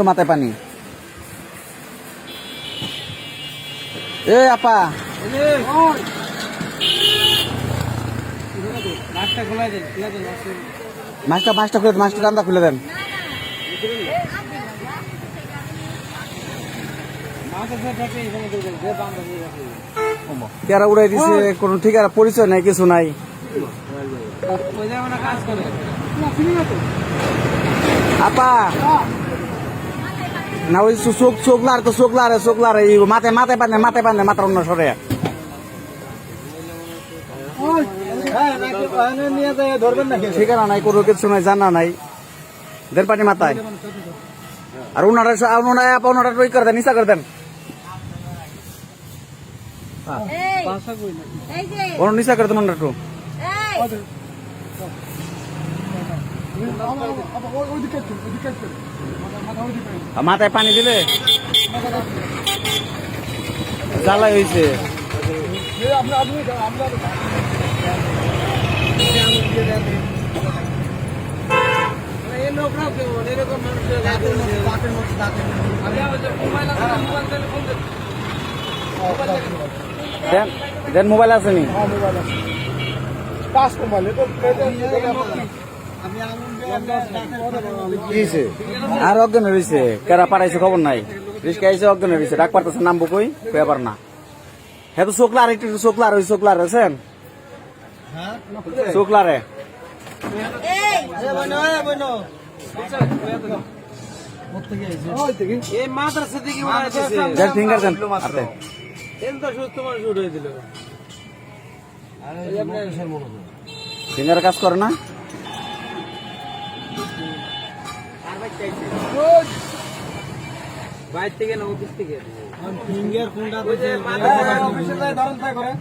মাথায় পানি এ আপা মাছটা মাছটা খুলে মাছটা রান্না খুলে দেন হয়ে কেরা উড়াই দিছে কোনো ঠিকানা পরিচয় নাই কিছু নাই আপা না ওই চোখ চোখ লার তো চোখ লারে চোখ লারে এই মাথায় মাথায় পানে মাথায় পানে মাথার অন্য সরে। নিয়ে যায় ধরবেন নাকি? ঠিকানা নাই কোনো কিছু নাই জানা নাই। দেন পানি মাথায়। আর ওনারা ওনারা আপা ওনারা ওই করে দেন নিচা করে দেন। এই, পাঁচশো কই না? এই যে, ওনার নিচা করে দেন ওনারা একটু এই, আর মাথায় পানি দিলে? জ্বালাই হয়েছে মোবাইল আছে নি? দেন মোবাইল আছে। হয়েছে আর অজ্ঞান রয়েছে কেরা পাঠাইছে খবর নাই? রিস্কা আইসে অজ্ঞান রয়েছে ডাক পারতেছে নামবো কই ব্যাপার না। হ্যাঁ তো চোখলার একটু চোখলার ওই চোখলার আছেন? ফিঙ্গার দেন দিল। ফিঙ্গার কাজ করে না? বাইরে থেকে না অফিস থেকে। ফিঙ্গার কোনটা ধরন থাকে করে।